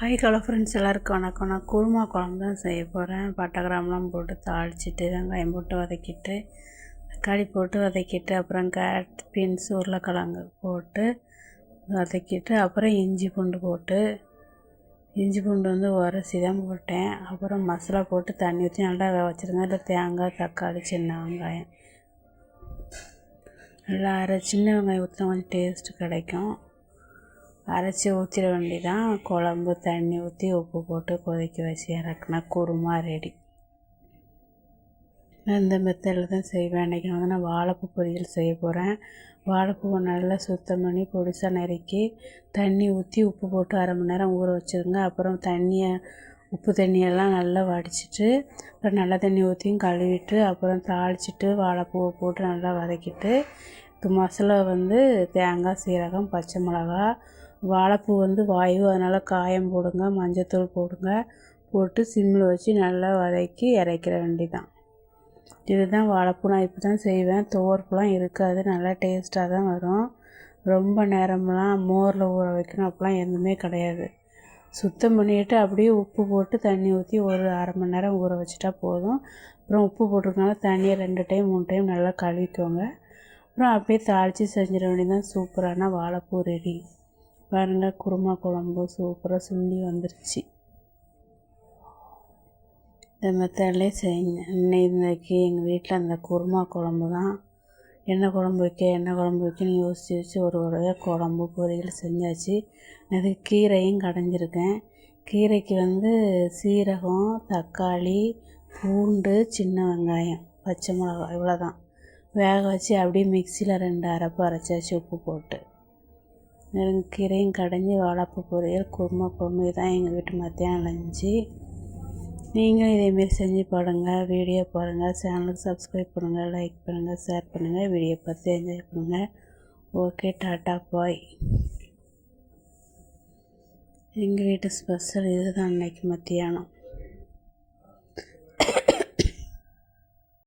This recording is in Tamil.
ஹாய் ஹலோ ஃப்ரெண்ட்ஸ் எல்லாருக்கும் வணக்கம். நான் குருமா குழம்பு தான் செய்ய போகிறேன் பட்டை கிராம்லாம் போட்டு தாளிச்சிட்டு வெங்காயம் போட்டு வதக்கிட்டு தக்காளி போட்டு வதக்கிட்டு அப்புறம் கேரட் பீன்ஸ் உருளைக்கிழங்கு போட்டு வதக்கிட்டு அப்புறம் இஞ்சி பூண்டு போட்டு இஞ்சி பூண்டு வந்து உரசி தான் போட்டேன். அப்புறம் மசாலா போட்டு தண்ணி ஊற்றி நல்லா வச்சுருந்தேன். இல்லை தேங்காய் தக்காளி சின்ன வெங்காயம். நல்லா அரை சின்ன வெங்காயம் ஊற்றினா கொஞ்சம் டேஸ்ட்டு கிடைக்கும். அரைச்சி ஊற்றிட வேண்டியதான் குழம்பு தண்ணி ஊற்றி உப்பு போட்டு கொதிக்க வச்சு இறக்குனா குருமா ரெடி அந்த இந்த மெத்தடில் தான் செய்வேன். அன்றைக்கி வந்து நான் வாழைப்பூ பொரியல் செய்ய போகிறேன் வாழைப்பூவை நல்லா சுத்தம் பண்ணி பொடிசாக நறுக்கி தண்ணி ஊற்றி உப்பு போட்டு அரை மணி நேரம் ஊற வச்சுருங்க. அப்புறம் தண்ணியை உப்பு தண்ணியெல்லாம் நல்லா வடிச்சிட்டு அப்புறம் நல்ல தண்ணி ஊற்றியும் கழுவிட்டு அப்புறம் தாளிச்சிட்டு வாழைப்பூவை போட்டு நல்லா வதக்கிட்டு இது மசாலா வந்து தேங்காய் சீரகம் பச்சை மிளகா வாழைப்பூ வந்து வாயு அதனால் காயம் போடுங்க மஞ்சத்தூள் போடுங்க. போட்டு சிம்மில் வச்சு நல்லா வதக்கி இறக்கிற வேண்டிதான். இதுதான் வாழைப்பூ. நான் இப்போ தான் செய்வேன். துவர்ப்புலாம் இருக்காது. நல்லா டேஸ்ட்டாக தான் வரும். ரொம்ப நேரம்லாம் மோரில் ஊற வைக்கணும். அப்படிலாம் எதுவுமே கிடையாது. சுத்தம் பண்ணிவிட்டு அப்படியே உப்பு போட்டு தண்ணி ஊற்றி ஒரு அரை மணி நேரம் ஊற வச்சுட்டா போதும். அப்புறம் உப்பு போட்டிருக்கனால தண்ணியை ரெண்டு டைம் மூணு டைம் நல்லா கழுவிக்கோங்க. அப்புறம் அப்படியே தாளித்து செஞ்சிட வேண்டியதான் சூப்பரான வாழைப்பூ ரெடி பாருங்கள் குருமா குழம்பு சூப்பராக சுண்டி வந்துருச்சு. இந்த மெத்தட்லேயே செய்யுங்க. இன்னைக்கு எங்கள் வீட்டில் அந்த குருமா குழம்பு தான். என்ன குழம்பு வைக்க என்ன குழம்பு வைக்கன்னு யோசித்து வச்சு ஒரு ஒரு குழம்பு பொரியல் செஞ்சாச்சு. அதுக்கு கீரையும் கடைஞ்சிருக்கேன். கீரைக்கு வந்து சீரகம் தக்காளி பூண்டு சின்ன வெங்காயம் பச்சை மிளகா இவ்வளோ தான் வேக வச்சு அப்படியே மிக்சியில் ரெண்டு அரைப்பு அரைச்சாச்சு உப்பு போட்டு. கீரையும் கடைஞ்சி வாழைப்பூ பொரியல் குருமா குழம்பு இதுதான் எங்கள் வீட்டு மத்தியானம் லஞ்சு நீங்களும் இதேமாரி செஞ்சு பாருங்கள் வீடியோ பாருங்கள் சேனலுக்கு சப்ஸ்கிரைப் பண்ணுங்கள் லைக் பண்ணுங்கள் ஷேர் பண்ணுங்கள் வீடியோ பார்த்து என்ஜாய் பண்ணுங்கள் ஓகே டாட்டா பாய் எங்கள் வீட்டு ஸ்பெஷல் இதுதான் அன்னைக்கு மத்தியானம்.